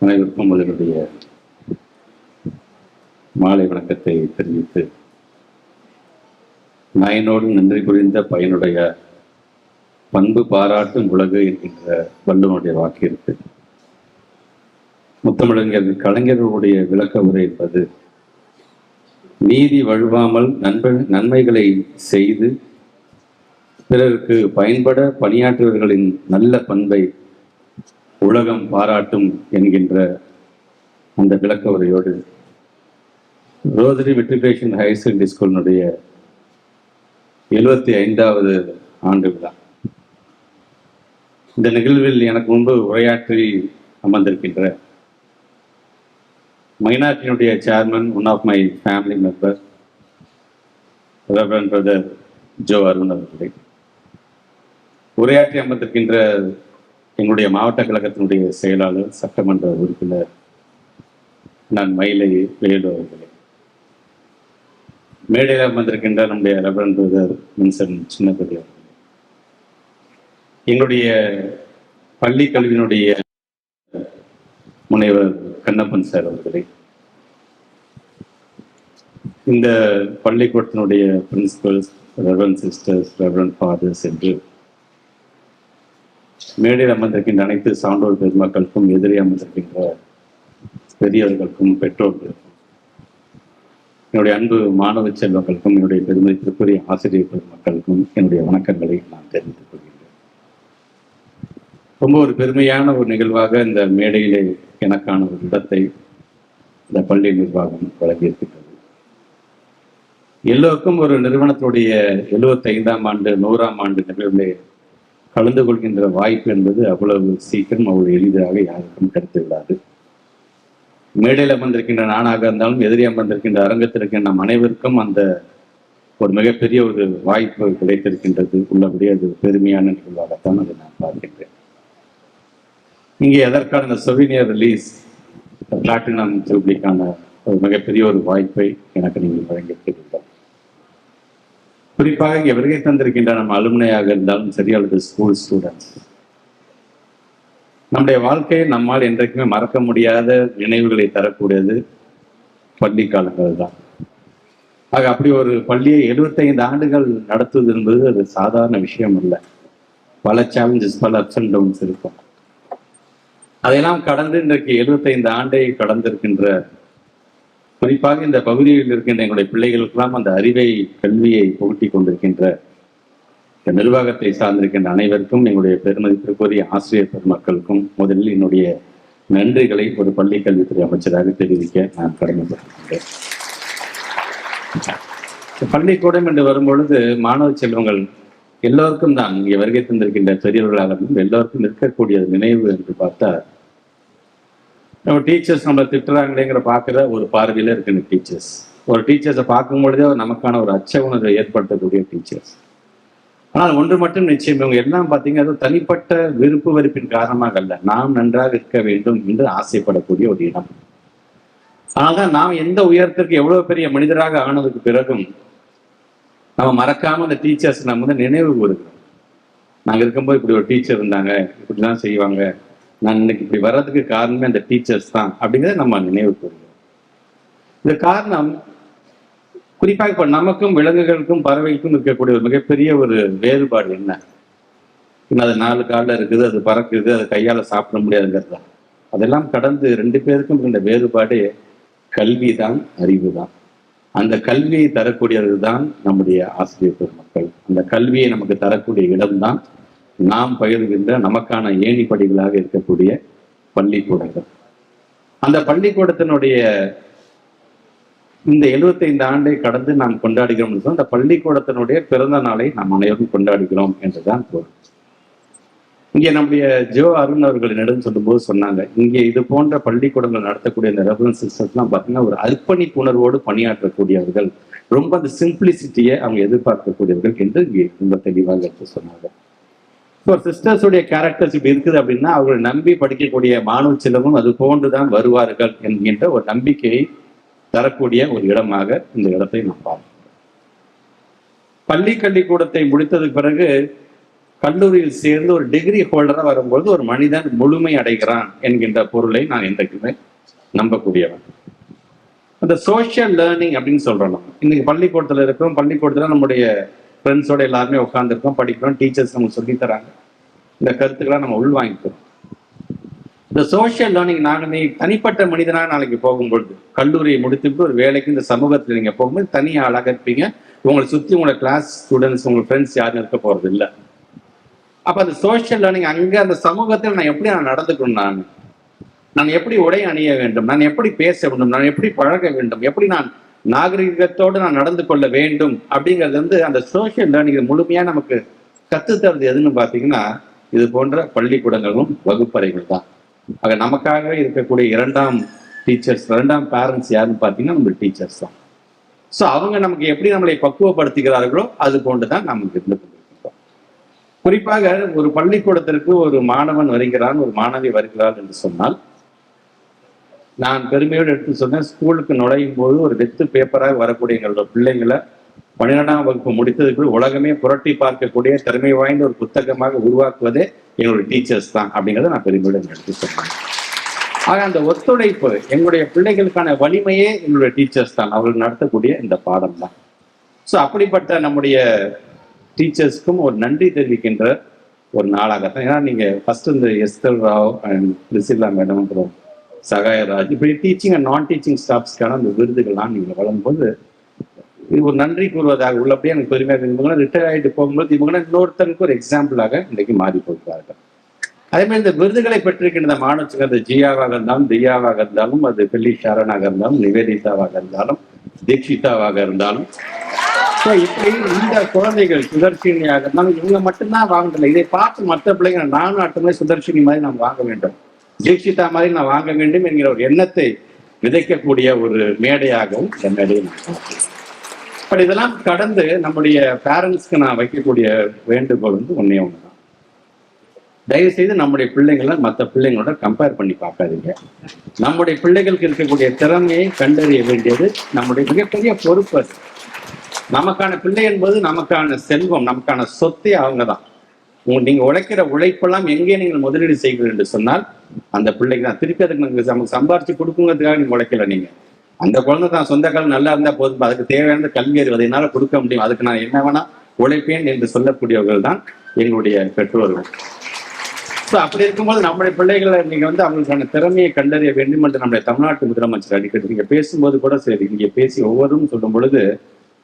அனைவருக்கும் உங்களுடைய மாலை வணக்கத்தை தெரிவித்து நயனோடு நன்றி புரிந்த பயனுடைய பண்பு பாராட்டும் உலகு என்கின்ற வள்ளுவனுடைய வாக்கு இருக்கு. முத்தமிழங்கள் கலைஞர்களுடைய விளக்க உரை என்பது நீதி வழுவாமல் நண்ப நன்மைகளை செய்து பிறருக்கு பயன்பட பணியாற்றுவர்களின் நல்ல பண்பை உலகம் பாராட்டும் என்கின்ற அந்த விளக்க உரையோடு ரோதரி மெட்ரிகுலேஷன் ஹையர் செகண்டரி ஸ்கூலினுடைய எழுபத்தி ஐந்தாவது ஆண்டு விழா. இந்த நிகழ்வில் எனக்கு முன்பு உரையாற்றி அமர்ந்திருக்கின்ற மைனாரிட்டியினுடைய chairman one of my family member reverend brother Jo Arun அவர்களே. உரையாற்றி அமர்ந்திருக்கின்ற எங்களுடைய மாவட்ட கழகத்தினுடைய செயலாளர் சட்டமன்ற உறுப்பினர் நான் மயிலை வேலு அவர்களே. மேடையில் அமர்ந்திருக்கின்ற நம்முடைய ரெவரன் பிரதர் மின்சன் சின்னப்பதி அவர்களே. எங்களுடைய பள்ளி கல்வியினுடைய முனைவர் கண்ணப்பன் சார் அவர்களே. இந்த பள்ளிக்கூடத்தினுடைய principals reverend sisters reverend fathers என்று மேடையில் அமர்ந்திருக்கின்ற அனைத்து சான்றோர் பெருமக்களுக்கும் எதிரே அமர்ந்திருக்கின்ற பெரியவர்களுக்கும் பெற்றோர்களுக்கும் என்னுடைய அன்பு மாணவ செல்வங்களுக்கும் என்னுடைய பெருமதிப்பிற்குரிய ஆசிரியர் பெருமக்களுக்கும் என்னுடைய வணக்கங்களை நான் தெரிவித்துக் கொள்கிறேன் ரொம்ப ஒரு பெருமையான ஒரு நிகழ்வாக இந்த மேடையிலே எனக்கான ஒரு இடத்தை இந்த பள்ளி நிர்வாகம் வழங்கியிருக்கின்றது. எல்லோருக்கும் ஒரு நிறுவனத்துடைய எழுபத்தைந்தாம் ஆண்டு நூறாம் ஆண்டு நிகழ்விலே கலந்து கொள்கின்ற வாய்ப்பு என்பது அவ்வளவு சீக்கிரம் அவ்வளவு எளிதாக யாருக்கும் கிடைத்து விடாது மேடையில் அமர்ந்திருக்கின்ற நானாக இருந்தாலும் எதிரி அமர்ந்திருக்கின்ற அரங்கத்தில் இருக்கின்ற நம் அனைவருக்கும் அந்த ஒரு மிகப்பெரிய ஒரு வாய்ப்பு கிடைத்திருக்கின்றது. உள்ளபடி அது பெருமையான நிகழ்வாகத்தான் அதை நான் பார்க்கின்றேன். இங்கே எதற்கான இந்த சொவினியர் ரிலீஸ் பிளாட்டினம் ஜூப்ளிக்கான ஒரு மிகப்பெரிய ஒரு வாய்ப்பை எனக்கு நீங்கள் வழங்கியிருக்கிறீர்கள். குறிப்பாக இங்கே வருகை தந்திருக்கின்ற நம்ம அலுமினையாக இருந்தாலும் சரி அல்லது ஸ்கூல் ஸ்டூடெண்ட்ஸ் நம்முடைய வாழ்க்கையை நம்மால் என்றைக்குமே மறக்க முடியாத நினைவுகளை தரக்கூடியது பள்ளி காலங்கள் தான். ஆக அப்படி ஒரு பள்ளியை எழுபத்தைந்து ஆண்டுகள் நடத்துவது என்பது அது சாதாரண விஷயம் இல்லை பல சேலஞ்சஸ் பல அப்ஸ் அண்ட் டவுன்ஸ் இருக்கும். அதையெல்லாம் கடந்து இன்றைக்கு எழுபத்தைந்து ஆண்டை கடந்திருக்கின்ற குறிப்பாக இந்த பகுதியில் இருக்கின்ற எங்களுடைய பிள்ளைகளுக்கெல்லாம் அந்த அறிவை கல்வியை புகட்டி கொண்டிருக்கின்ற இந்த நிர்வாகத்தை சார்ந்திருக்கின்ற அனைவருக்கும் எங்களுடைய பெருமதிப்பிற்குரிய ஆசிரியர் பெருமக்களுக்கும் முதலில் என்னுடைய நன்றிகளை ஒரு பள்ளி கல்வித்துறை அமைச்சராக தெரிவிக்க நான் கடமைப்பட்டிருக்கின்றேன் பள்ளிக்கூடம் என்று வரும்பொழுது மாணவ செல்வங்கள் எல்லோருக்கும் தான் இங்கே வருகை தந்திருக்கின்ற பெரியவர்களாகவும் எல்லோருக்கும் இருக்கக்கூடிய நினைவு என்று பார்த்தா நம்ம டீச்சர்ஸ் நம்மளை திட்டுறாங்களேங்கிற பார்க்குற ஒரு பார்வையில் இருக்குன்னு டீச்சர்ஸ் ஒரு டீச்சர்ஸை பார்க்கும் பொழுதே நமக்கான ஒரு அச்ச உணர்வை ஏற்படுத்தக்கூடிய டீச்சர்ஸ் ஆனால் ஒன்று மட்டும் நிச்சயம் இவங்க எல்லாம் பார்த்தீங்கன்னா அது தனிப்பட்ட விருப்பு வெறுப்பின் காரணமாக அல்ல. நாம் நன்றாக இருக்க வேண்டும் என்று ஆசைப்படக்கூடிய ஒரு இடம். ஆனால் நாம் எந்த உயரத்திற்கு எவ்வளவு பெரிய மனிதராக ஆனதுக்கு பிறகும் நம்ம மறக்காம அந்த டீச்சர்ஸ் நம்ம வந்து நினைவு கூறுகிறோம். நாங்க இருக்கும்போது இப்படி ஒரு டீச்சர் இருந்தாங்க இப்படிலாம் செய்வாங்க. நான் இன்னைக்கு இப்படி வர்றதுக்கு காரணமே அந்த டீச்சர்ஸ் தான் அப்படிங்கிறத நம்ம நினைவு கூறுகிறோம் இந்த காரணம் குறிப்பாக இப்ப நமக்கும் விலங்குகளுக்கும் பறவைக்கும் இருக்கக்கூடிய ஒரு மிகப்பெரிய ஒரு வேறுபாடு என்ன? இன்னும் அது நாலு காலில் இருக்குது அது பறக்குது அது கையால சாப்பிட முடியாதுங்கிறது? தான் அதெல்லாம் கடந்து ரெண்டு பேருக்கும் இருக்கின்ற வேறுபாடு கல்வி தான் அறிவு தான் அந்த கல்வியை தரக்கூடியது தான் நம்முடைய ஆசிரியர் பெருமக்கள். அந்த கல்வியை நமக்கு தரக்கூடிய இடம்தான் நாம் பயிர்கின்ற நமக்கான ஏணிப்படிகளாக இருக்கக்கூடிய பள்ளிக்கூடங்கள். அந்த பள்ளிக்கூடத்தினுடைய இந்த 75 ஆண்டை கடந்து நாம் கொண்டாடுகிறோம் என்று சொன்னால் அந்த பள்ளிக்கூடத்தினுடைய பிறந்த நாளை நாம் அனைவரும் கொண்டாடுகிறோம் என்றுதான் பொருள் இங்கே நம்முடைய ஜோ அருண் அவர்களிடம் சொல்லும்போது சொன்னாங்க இங்கே இது போன்ற பள்ளிக்கூடங்கள் நடத்தக்கூடிய இந்த ரெஃபரன்ஸ் சிஸ்டம்லாம் பார்த்தீங்கன்னா ஒரு அர்ப்பணிப்பு உணர்வோடு பணியாற்றக்கூடியவர்கள். ரொம்ப அந்த சிம்பிளிசிட்டியை அவங்க எதிர்பார்க்கக்கூடியவர்கள் என்று இங்கே ரொம்ப தெளிவாக எடுத்து சொன்னாங்க. ஸோ சிஸ்டர்ஸுடைய கேரக்டர்ஸ் இப்படி இருக்குது அப்படின்னா அவர்கள் நம்பி படிக்கக்கூடிய மாணவ செல்வமும் அது போன்றுதான் வருவார்கள் என்கின்ற ஒரு நம்பிக்கையை தரக்கூடிய ஒரு இடமாக இந்த இடத்தை நாம் பார்க்கிறோம். பள்ளி கல்விக்கூடத்தை முடித்ததுக்கு பிறகு கல்லூரியில் சேர்ந்து ஒரு டிகிரி ஹோல்டரா வரும்போது ஒரு மனிதன் முழுமை அடைகிறான் என்கின்ற பொருளை நான் என்றைக்குமே நம்பக்கூடியவன். அந்த சோஷியல் லேர்னிங் அப்படின்னு சொல்றோம் இன்னைக்கு பள்ளிக்கூடத்துல இருக்கிறோம் பள்ளிக்கூடத்தில் நம்முடைய ஃப்ரெண்ட்ஸோட எல்லாருமே உட்காந்துருக்கோம் படிக்கிறோம் டீச்சர்ஸ் நமக்கு சொல்லி தராங்க. இந்த கருத்துக்களை நம்ம உள்வாங்கிக்கிறோம் இந்த சோஷியல் லேர்னிங் நாங்கள் நீ தனிப்பட்ட மனிதனா நாளைக்கு போகும்பொழுது கல்லூரியை முடித்துட்டு ஒரு வேலைக்கு இந்த சமூகத்தில் நீங்கள் போகும்போது தனி ஆளாக இருப்பீங்க உங்களை சுற்றி உங்களோட கிளாஸ் ஸ்டூடெண்ட்ஸ் உங்கள் ஃப்ரெண்ட்ஸ் யாரும் இருக்க போகிறது இல்லை அப்போ அந்த சோஷியல் லேர்னிங் அங்கே அந்த சமூகத்தில் நான் எப்படி நான் நடந்துக்கணும் நான்? நான் எப்படி உடை அணிய வேண்டும்? நான் எப்படி பேச வேண்டும்? நான் எப்படி பழக வேண்டும்? எப்படி நான் நாகரிகத்தோடு நான் நடந்து கொள்ள வேண்டும்? அப்படிங்கிறது வந்து அந்த சோஷியல் லேர்னிங் முழுமையாக நமக்கு கத்துத்தரது எதுன்னு பார்த்தீங்கன்னா இது போன்ற பள்ளிக்கூடங்களும் வகுப்பறைகள் தான். ஆக நமக்காக இருக்கக்கூடிய இரண்டாம் டீச்சர்ஸ் இரண்டாம் பேரண்ட்ஸ் யாருன்னு பார்த்தீங்கன்னா நம்ம டீச்சர்ஸ் தான். ஸோ அவங்க நமக்கு எப்படி நம்மளை பக்குவப்படுத்துகிறார்களோ அது போன்று தான் நமக்கு இருந்து கொண்டிருக்கிறோம் குறிப்பாக ஒரு பள்ளிக்கூடத்திற்கு ஒரு மாணவன் வருகிறான் ஒரு மாணவி வருகிறாள் என்று சொன்னால் நான் பெருமையோடு எடுத்து சொன்னேன் ஸ்கூலுக்கு நுழையும் போது ஒரு வெத்து பேப்பராக வரக்கூடிய எங்களோட பிள்ளைங்களை பன்னிரெண்டாம் வகுப்பு முடித்ததுக்கு உலகமே புரட்டி பார்க்கக்கூடிய திறமை வாய்ந்த ஒரு புத்தகமாக உருவாக்குவதே எங்களுடைய டீச்சர்ஸ் தான் அப்படிங்கிறத நான் பெருமையுடன் எடுத்து சொல்றேன் ஆக அந்த ஒத்துழைப்பு எங்களுடைய பிள்ளைகளுக்கான வலிமையே எங்களுடைய டீச்சர்ஸ் தான். அவர்கள் நடத்தக்கூடிய இந்த பாடம் தான். ஸோ அப்படிப்பட்ட நம்முடைய டீச்சர்ஸ்க்கும் ஒரு நன்றி தெரிவிக்கின்ற ஒரு நாளாகத்தான். ஏன்னா நீங்க ஃபர்ஸ்ட் இந்த Esther Rao and Priscilla madam அப்புறம் சகாயராஜ் இப்படி டீச்சிங் அண்ட் நான் டீச்சிங் ஸ்டாஃப்ஸ்க்கான அந்த விருதுகள்லாம் நீங்கள் வழங்கும்போது இது ஒரு நன்றி கூறுவதாக உள்ளபடியே எனக்கு பெருமையாக இவங்க ரிட்டையர் ஆகிட்டு போகும்போது இவங்க இன்னொருத்தருக்கு ஒரு எக்ஸாம்பிளாக இன்றைக்கு மாறி போகிறார்கள். அதே மாதிரி இந்த விருதுகளை பெற்றிருக்கின்ற மாணவர்கள் அது ஜியாவாக இருந்தாலும் தியாவாக இருந்தாலும் அது பெல்லி ஷாரனாக இருந்தாலும் நிவேதிதாவாக இருந்தாலும் தீக்ஷிதாவாக இருந்தாலும் ஸோ இப்படி இந்த குழந்தைகள் சுதர்ஷினியாக இருந்தாலும் இவங்க மட்டும்தான் வாங்கல இதை பார்த்து மற்ற பிள்ளைங்க நானும் அட்டமே சுதர்ஷினி மாதிரி நாம் வாங்க வேண்டும். தீக்ஷிதா மாதிரி நான் வாங்க வேண்டும் என்கிற ஒரு எண்ணத்தை விதைக்கக்கூடிய ஒரு மேடையாகவும் இந்த மேடையை நான் பார்க்கிறேன் பட் இதெல்லாம் கடந்து நம்முடைய பேரண்ட்ஸ்க்கு நான் வைக்கக்கூடிய வேண்டுகோள் வந்து ஒன்னே ஒன்று தான் தயவு செய்து நம்முடைய பிள்ளைங்களை மற்ற பிள்ளைங்களோட கம்பேர் பண்ணி பார்க்காதீங்க. நம்முடைய பிள்ளைகளுக்கு இருக்கக்கூடிய திறமையை கண்டறிய வேண்டியது நம்முடைய மிகப்பெரிய பொறுப்பு அது. நமக்கான பிள்ளை என்பது நமக்கான செல்வம் நமக்கான சொத்தே அவங்க தான் நீங்க உழைக்கிற உழைப்பெல்லாம் எங்கே நீங்கள் முதலீடு செய்கிறீர்கள் என்று சொன்னால் அந்த பிள்ளைக்கு தான் திருப்பி அதுக்கு நமக்கு சம்பாரிச்சு கொடுக்குங்கிறதுக்காக நீங்க உழைக்கல நீங்க. அந்த குழந்தை தான் சொந்த காலம் நல்லா இருந்தா போதும். அதுக்கு தேவையான கல்வி அறிவு என்னால கொடுக்க முடியும். அதுக்கு நான் என்ன வேணா உழைப்பேன் என்று சொல்லக்கூடியவர்கள் தான் எங்களுடைய பெற்றோர்கள். ஸோ அப்படி இருக்கும்போது நம்முடைய பிள்ளைகளை நீங்க வந்து அவங்களுக்கான திறமையை கண்டறிய வேண்டும் என்று நம்முடைய தமிழ்நாட்டு முதலமைச்சர் அடிக்கடி நீங்க பேசும்போது கூட சரி நீங்கள் பேசி ஒவ்வொருவரும் சொல்லும் பொழுது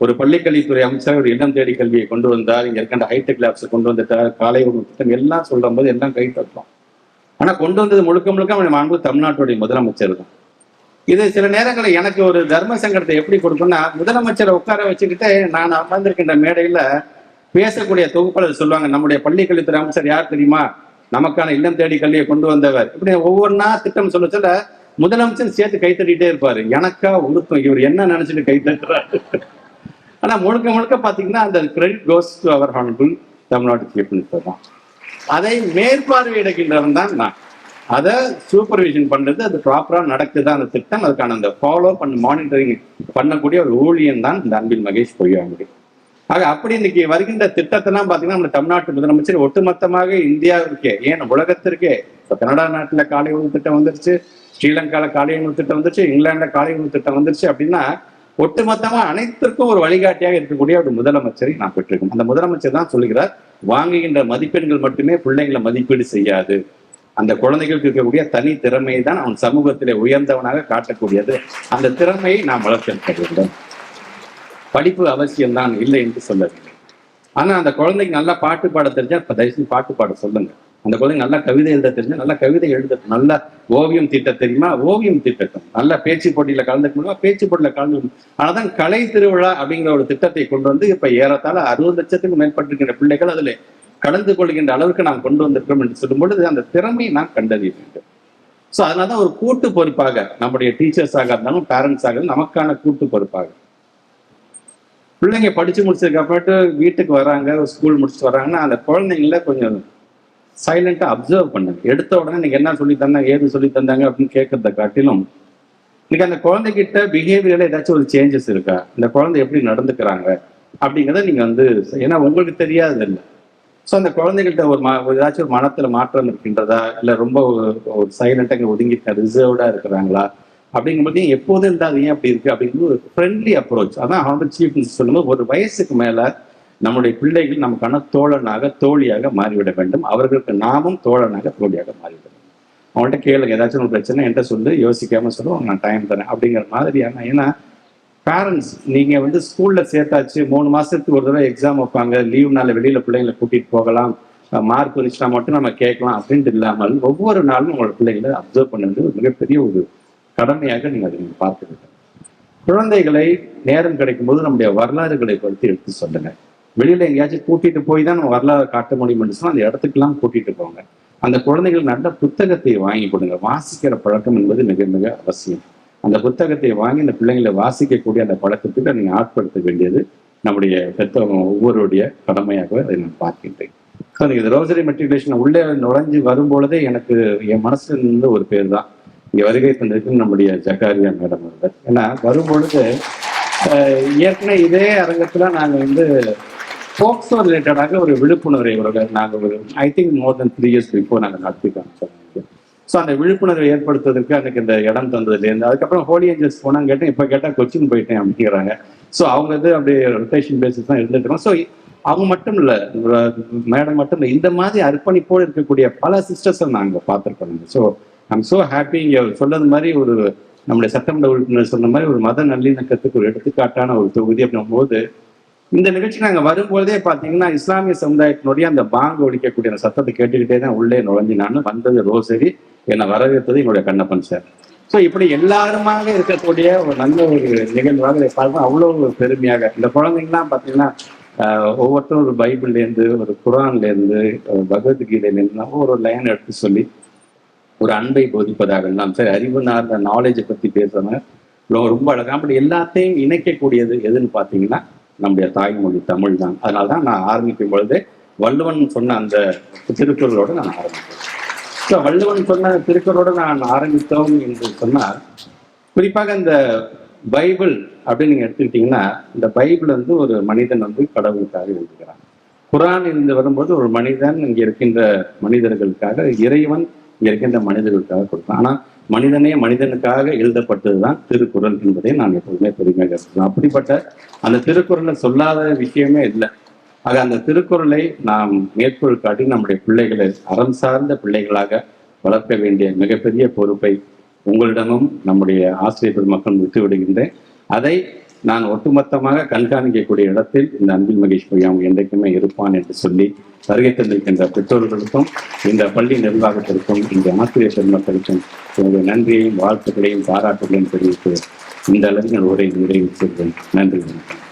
ஒரு பள்ளிக்கல்வித்துறை அமைச்சர் ஒரு இடம் தேடி கல்வியை கொண்டு வந்தார். இங்க இருக்கின்ற ஹைடெக் லேப்ஸ் கொண்டு வந்துட்டார் காலை உணவு திட்டம் எல்லாம் சொல்லும் போது எல்லாம் கை தட்டுறோம். ஆனா கொண்டு வந்தது முழுக்க முழுக்க அவன் மாண்பு தமிழ்நாட்டுடைய முதலமைச்சர் தான். இது சில நேரங்களில் எனக்கு ஒரு தர்ம சங்கடத்தை எப்படி கொடுக்கும்னா முதலமைச்சரை உட்கார வச்சுக்கிட்டு நான் அமர்ந்திருக்கின்ற மேடையில பேசக்கூடிய தொகுப்பாளர் சொல்லுவாங்க நம்முடைய பள்ளிக்கல்வித்துறை அமைச்சர் யார் தெரியுமா? நமக்கான இல்லம் தேடி கல்வியை கொண்டு வந்தவர். இப்படி ஒவ்வொன்றா திட்டம் சொல்ல சொல்ல முதலமைச்சர் சேர்த்து கைத்தட்டிகிட்டே இருப்பார். எனக்கா உருத்தம் இவர் என்ன நினைச்சிட்டு கைத்தட்டுறாரு ஆனால் ஆனா முழுக்க முழுக்க பார்த்தீங்கன்னா அந்த கிரெடிட் கோஸ் டு அவர் ஹானபிள் தமிழ்நாடு சீஃப் மினிஸ்டர் தான். அதை மேற்பார்வையிடுகின்றவன் தான் நான். அதை சூப்பர்விஷன் பண்ணுறது அது ப்ராப்பராக நடக்குது அந்த திட்டம் அதுக்கான அந்த ஃபாலோ பண்ண மானிட்டரிங் பண்ணக்கூடிய ஒரு ஊழியன் தான் இந்த அன்பில் மகேஷ் பொய்யாங்குடி ஆக அப்படி இன்னைக்கு வருகின்ற திட்டத்தெல்லாம் பார்த்தீங்கன்னா நம்ம தமிழ்நாட்டு முதலமைச்சர் ஒட்டுமொத்தமாக இந்தியாவிற்கே ஏன் உலகத்திற்கே இப்போ கனடா நாட்டில் காலை உணவு திட்டம் வந்துருச்சு ஸ்ரீலங்காவில் காலை உணவு திட்டம் வந்துருச்சு இங்கிலாண்டில் காலை உணவு திட்டம் வந்துருச்சு அப்படின்னா ஒட்டுமொத்தமாக அனைத்திற்கும் ஒரு வழிகாட்டியாக இருக்கக்கூடிய ஒரு முதலமைச்சரை நான் பெற்றிருக்கோம். அந்த முதலமைச்சர் தான் சொல்லுகிறார் வாங்குகின்ற மதிப்பெண்கள் மட்டுமே பிள்ளைங்களை மதிப்பீடு செய்யாது. அந்த குழந்தைகளுக்கு இருக்கக்கூடிய தனி திறமையை தான் அவன் சமூகத்திலே உயர்ந்தவனாக காட்டக்கூடியது. அந்த திறமையை நாம் வளர்த்தெடுக்க வேண்டும். படிப்பு அவசியம்தான் இல்லை என்று சொல்லவில்லை. ஆனா அந்த குழந்தைக்கு நல்லா பாட்டு பாட தெரிஞ்சா இப்ப தயவுசெய்து பாட்டு பாட சொல்லுங்க. அந்த குழந்தைங்க நல்லா கவிதை எழுத தெரிஞ்சா நல்லா கவிதை எழுத நல்லா ஓவியம் தீட்ட தெரியுமா? ஓவியம் தீட்டட்டும். நல்ல பேச்சு போட்டியில கலந்துக்க முடியுமா? பேச்சு போட்டியில கலந்து ஆனாதான் கலை திருவிழா அப்படிங்கிற ஒரு திட்டத்தை கொண்டு வந்து இப்ப ஏறத்தாழ அறுபது லட்சத்துக்கு மேற்பட்டிருக்கிற பிள்ளைகள் அதுல கலந்து கொள்கின்ற அளவுக்கு நாம் கொண்டு வந்திருக்கிறோம் என்று சொல்லும் பொழுது அந்த திறமையை நாம் கண்டறிய வேண்டும். ஸோ அதனாலதான் ஒரு கூட்டு பொறுப்பாக நம்முடைய டீச்சர்ஸாக இருந்தாலும் பேரண்ட்ஸாக இருந்தாலும் நமக்கான கூட்டு பொறுப்பாக. பிள்ளைங்க படிச்சு முடிச்சதுக்கு வீட்டுக்கு வராங்க ஸ்கூல் முடிச்சுட்டு வராங்கன்னா அந்த குழந்தைங்கள கொஞ்சம் சைலண்டா அப்சர்வ் பண்ணுங்க. எடுத்த உடனே நீங்கள் என்ன சொல்லி தந்தாங்க ஏது சொல்லி தந்தாங்க அப்படின்னு கேட்கறத காட்டிலும் இன்னைக்கு அந்த குழந்தைகிட்ட பிஹேவியர்ல ஏதாச்சும் ஒரு சேஞ்சஸ் இருக்கா? இந்த குழந்தை எப்படி நடந்துக்கிறாங்க? அப்படிங்கிறத நீங்க வந்து ஏன்னா உங்களுக்கு தெரியாது இல்லை ஸோ அந்த குழந்தைகள்கிட்ட ஒரு ஏதாச்சும் ஒரு மனத்துல மாற்றம் இருக்கின்றதா? இல்லை ரொம்ப ஒரு ஒரு சைலண்டாக ஒதுங்கி ரிசர்வ்டா இருக்கிறாங்களா? அப்படிங்கும்போது எப்போதும் இருந்தால் ஏன் அப்படி இருக்கு? அப்படிங்கிறது ஒரு ஃப்ரெண்ட்லி அப்ரோச் அதான் அவனோட சீஃப் சொல்லும்போது ஒரு வயசுக்கு மேல நம்முடைய பிள்ளைகள் நமக்கான தோழனாக தோழியாக மாறிவிட வேண்டும். அவர்களுக்கு நாமும் தோழனாக தோழியாக மாறிவிட வேண்டும். அவங்கள்ட்ட கேளுங்க. ஏதாச்சும் ஒரு பிரச்சனை என்கிட்ட சொல்லு. யோசிக்காம சொல்லுவோம் நான் டைம் தரேன். அப்படிங்கிற மாதிரியான ஏன்னா பேரண்ட்ஸ் நீங்க வந்து ஸ்கூல்ல சேர்த்தாச்சு மூணு மாசத்துக்கு ஒரு தடவை எக்ஸாம் வைப்பாங்க லீவ்னால வெளியில பிள்ளைங்களை கூட்டிட்டு போகலாம் மார்க் வந்துச்சுன்னா மட்டும் நம்ம கேட்கலாம் அப்படின்ட்டு இல்லாமல் ஒவ்வொரு நாளும் உங்களோட பிள்ளைகளை அப்சர்வ் பண்ணுறது ஒரு மிகப்பெரிய ஒரு கடமையாக நீங்க அதை நீங்கள் பார்க்க குழந்தைகளை நேரம் கிடைக்கும் போது நம்முடைய வரலாறுகளை பற்றி எடுத்து சொல்லுங்க. வெளியில எங்கேயாச்சும் கூட்டிட்டு போய் தான் நம்ம வரலாறு காட்ட முடியும்னு சொன்னால் அந்த இடத்துக்கெல்லாம் கூட்டிட்டு போங்க. அந்த குழந்தைகள் நல்ல புத்தகத்தை வாங்கி கொடுங்க. வாசிக்கிற பழக்கம் என்பது மிக மிக அவசியம். அந்த புத்தகத்தை வாங்கி இந்த பிள்ளைங்களை வாசிக்கக்கூடிய அந்த பழக்கத்துக்கு நீங்க ஆட்படுத்த வேண்டியது நம்முடைய பெற்றவங்க ஒவ்வொருடைய கடமையாக அதை நான் பார்க்கின்றேன். ஸோ இந்த ரோசரி மெட்ரிகுலேஷன் உள்ளே நுழைஞ்சு வரும்பொழுதே எனக்கு என் மனசுல இருந்து ஒரு பேர் தான் இங்க வருகை தந்திருக்கு நம்முடைய ஜக்காரியா மேடம் அவர்கள். ஏன்னா வரும்பொழுது ஏற்கனவே இதே அரங்கத்துல நாங்க வந்து போக்சோ ரிலேட்டடாக ஒரு விழிப்புணர்வை ஒரு நாங்கள் ஒரு I think more than three years before நாங்கள் நடத்தி காமிச்சோம். ஸோ அந்த விழிப்புணர்வை ஏற்படுத்துவதற்கு எனக்கு இந்த இடம் தந்ததுலேருந்து அதுக்கப்புறம் ஹோலி ஏஞ்சல்ஸ் போனாங்க கேட்டேன். இப்போ கேட்டால் கொச்சின் போயிட்டேன் அப்படிங்கிறாங்க. ஸோ அவங்க இது அப்படியே ரொட்டேஷன் பேசிஸ் தான் இருந்துக்கிறோம் ஸோ அவங்க மட்டும் இல்லை மேடம் மட்டும் இல்லை இந்த மாதிரி அர்ப்பணிப்போடு இருக்கக்கூடிய பல சிஸ்டர்ஸை நாங்கள் பார்த்துருக்கோம் ஸோ ஐம் ஸோ ஹாப்பி இங்கே சொன்னது மாதிரி ஒரு நம்முடைய சட்டமன்ற உறுப்பினர் சொன்ன மாதிரி ஒரு மத நல்லிணக்கத்துக்கு ஒரு எடுத்துக்காட்டான ஒரு தொகுதி அப்படின்னும் போது இந்த நிகழ்ச்சி நாங்க வரும்போதே பாத்தீங்கன்னா இஸ்லாமிய சமுதாயத்தினுடைய அந்த பாங்கு ஒழிக்கக்கூடிய அந்த சத்தத்தை கேட்டுக்கிட்டே தான் உள்ளே நுழைஞ்சு நான் வந்தது ரோசரி என்னை வரவேற்றது என்னுடைய கண்ணப்பன் சார். ஸோ இப்படி எல்லாருமாக இருக்கக்கூடிய ஒரு நல்ல ஒரு நிகழ்வாக இதை அவ்வளோ ஒரு பெருமையாக. இந்த குழந்தைங்கலாம் பார்த்தீங்கன்னா ஒவ்வொருத்தரும் ஒரு பைபிள்லேருந்து ஒரு குரான்லேருந்து ஒரு பகவத்கீதையிலேருந்து ஒரு லைன் எடுத்து சொல்லி ஒரு அன்பை போதிப்பதாக இருந்தாலும் சரி அறிவு நார்ந்த நாலேஜை பற்றி பேசுறவங்க. ரொம்ப- அழகாக அப்படி எல்லாத்தையும் இணைக்கக்கூடியது எதுன்னு பார்த்தீங்கன்னா நம்முடைய தாய்மொழி தமிழ் தான் அதனால தான் நான் ஆரம்பிக்கும் பொழுது வள்ளுவன் சொன்ன அந்த திருக்குறளோட நான் ஆரம்பித்தேன். ஸோ வள்ளுவன் சொன்ன திருக்குறளோட நான் ஆரம்பித்தோம் என்று சொன்னால் குறிப்பாக இந்த பைபிள் அப்படின்னு நீங்கள் எடுத்துக்கிட்டீங்கன்னா இந்த பைபிள் வந்து ஒரு மனிதன் வந்து கடவுளுக்காக எழுதுகிறான். குரான் இருந்து வரும்போது ஒரு மனிதன் இங்க இருக்கின்ற மனிதர்களுக்காக இறைவன் இங்க இருக்கின்ற மனிதர்களுக்காக கொடுத்தான் ஆனா மனிதனே மனிதனுக்காக எழுதப்பட்டதுதான் திருக்குறள் என்பதை நான் எப்போதுமே பெருமையாக சொல்றேன். அப்படிப்பட்ட அந்த திருக்குறளை சொல்லாத விஷயமே இல்லை. ஆக அந்த திருக்குறளை நாம் மேற்கோள் காட்டி நம்முடைய பிள்ளைகளை அறம் சார்ந்த பிள்ளைகளாக வளர்க்க வேண்டிய மிகப்பெரிய பொறுப்பை உங்களிடமும் நம்முடைய ஆசிரியர் பெருமக்கள் விட்டு விடுகின்றேன் அதை நான் ஒட்டுமொத்தமாக கண்காணிக்கக்கூடிய இடத்தில் இந்த அன்பில் மகேஷ் பொய்யாம் என்றைக்குமே இருப்பான் என்று சொல்லி வருகை தந்திருக்கின்ற பெற்றோர்களுக்கும் இந்த பள்ளி நிர்வாகத்திற்கும் இந்த ஆசிரியர் பெருமக்களுக்கும் எனது நன்றியையும் வாழ்த்துக்களையும் பாராட்டுகளையும் தெரிவித்து இந்த அளவில் உரை நிறைவு செய்கிறேன். நன்றி வணக்கம்.